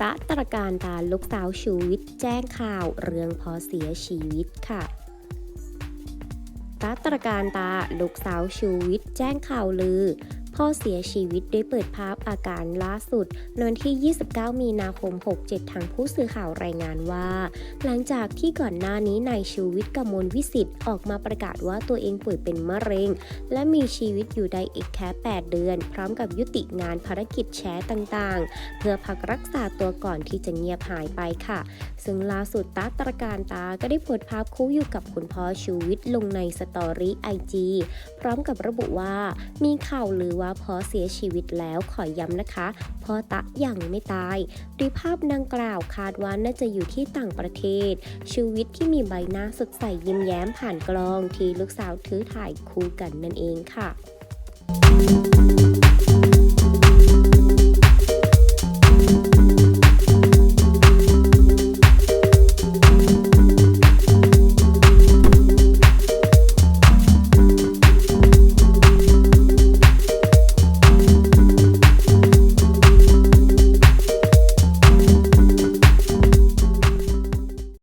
ตะตระการตาลูกสาวชูวิทย์แจ้งข่าวเรื่องพอเสียชีวิตค่ะตะตระการตาลูกสาวชูวิทย์แจ้งข่าวลือ พ่อเสียชีวิตด้วยเปิดภาพอาการล่าสุดในวันที่ 29 มีนาคม 67 ทางผู้สื่อข่าวรายงานว่า หลังจากที่ก่อนหน้านี้นายชูวิทย์กมลวิสิทธิ์ออกมาประกาศว่าตัวเองป่วยเป็นมะเร็ง และมีชีวิตอยู่ได้อีกแค่ 8 เดือน พร้อมกับยุติงานภารกิจแชร์ต่างๆ เพื่อพักรักษาตัวก่อนที่จะเงียบหายไปค่ะ ซึ่งล่าสุดตาตระการตาก็ได้โพสต์ภาพคู่อยู่กับคุณพ่อชูวิทย์ลงในสตอรี่ไอจีพร้อมกับระบุว่ามีข่าวลือว่าพ่อเสียชีวิตแล้วขอย้ำนะคะพ่อตะยังไม่ตายโดยภาพดังกล่าวคาดว่าน่าจะอยู่ที่ต่างประเทศ ชีวิตที่มีใบหน้าสดใสยิ้มแย้มผ่านกล้องที่ลูกสาวถือถ่ายคู่กันนั่นเองค่ะ